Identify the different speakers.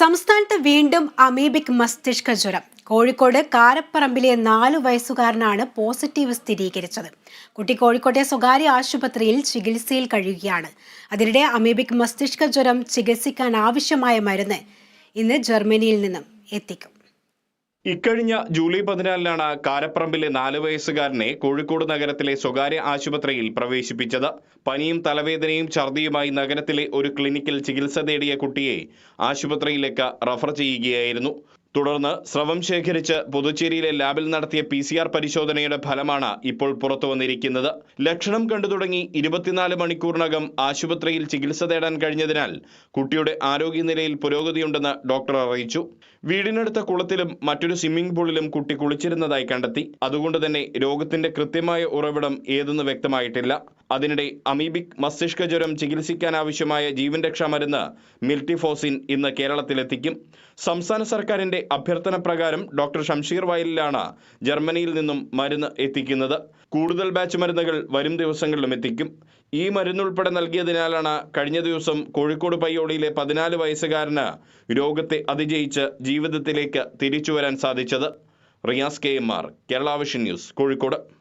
Speaker 1: സംസ്ഥാനത്ത് വീണ്ടും അമീബിക് മസ്തിഷ്ക ജ്വരം. കോഴിക്കോട് കാരപ്പറമ്പിലെ നാലു വയസ്സുകാരനാണ് പോസിറ്റീവ് സ്ഥിരീകരിച്ചത്. കുട്ടി കോഴിക്കോട്ടെ സ്വകാര്യ ആശുപത്രിയിൽ ചികിത്സയിൽ കഴിയുകയാണ്. അതിനിടെ അമീബിക് മസ്തിഷ്ക ജ്വരം ചികിത്സിക്കാൻ ആവശ്യമായ മരുന്ന് ഇന്ന് ജർമ്മനിയിൽ നിന്നും എത്തിക്കും.
Speaker 2: ഇക്കഴിഞ്ഞ ജൂലൈ പതിനാലിനാണ് കാരപ്പറമ്പിലെ നാല് വയസ്സുകാരനെ കോഴിക്കോട് നഗരത്തിലെ സ്വകാര്യ ആശുപത്രിയിൽ പ്രവേശിപ്പിച്ചത്. പനിയും തലവേദനയും ഛർദിയുമായി നഗരത്തിലെ ഒരു ക്ലിനിക്കിൽ ചികിത്സ തേടിയ കുട്ടിയെ ആശുപത്രിയിലേക്ക് റഫർ ചെയ്യുകയായിരുന്നു. തുടർന്ന് സ്രവം ശേഖരിച്ച് പുതുച്ചേരിയിലെ ലാബിൽ നടത്തിയ പി സി ആർ പരിശോധനയുടെ ഫലമാണ് ഇപ്പോൾ പുറത്തു വന്നിരിക്കുന്നത്. ലക്ഷണം കണ്ടു തുടങ്ങി ഇരുപത്തിനാല് മണിക്കൂറിനകം ആശുപത്രിയിൽ ചികിത്സ തേടാൻ കഴിഞ്ഞതിനാൽ കുട്ടിയുടെ ആരോഗ്യനിലയിൽ പുരോഗതിയുണ്ടെന്ന് ഡോക്ടർ അറിയിച്ചു. വീടിനടുത്ത കുളത്തിലും മറ്റൊരു സ്വിമ്മിംഗ് പൂളിലും കുട്ടി കുളിച്ചിരുന്നതായി കണ്ടെത്തി. അതുകൊണ്ട് തന്നെ രോഗത്തിന്റെ കൃത്യമായ ഉറവിടം ഏതെന്ന് വ്യക്തമായിട്ടില്ല. അതിനിടെ അമീബിക് മസ്തിഷ്ക ജ്വരം ചികിത്സിക്കാനാവശ്യമായ ജീവൻ രക്ഷാ മരുന്ന് മിൽട്ടിഫോസിൻ ഇന്ന് കേരളത്തിലെത്തിക്കും. സംസ്ഥാന സർക്കാരിന്റെ അഭ്യർത്ഥന പ്രകാരം ഡോക്ടർ ഷംഷീർ വയലിലാണ് ജർമ്മനിയിൽ നിന്നും മരുന്ന് എത്തിക്കുന്നത്. കൂടുതൽ ബാച്ച് മരുന്നുകൾ വരും ദിവസങ്ങളിലും എത്തിക്കും. ഈ മരുന്നുൾപ്പെടെ നൽകിയതിനാലാണ് കഴിഞ്ഞ ദിവസം കോഴിക്കോട് പയ്യോളിയിലെ പതിനാല് വയസ്സുകാരന് രോഗത്തെ അതിജയിച്ച് ജീവിതത്തിലേക്ക് തിരിച്ചു വരാൻ സാധിച്ചത്. Riyas K M R Kerala Vision news Kozhikode.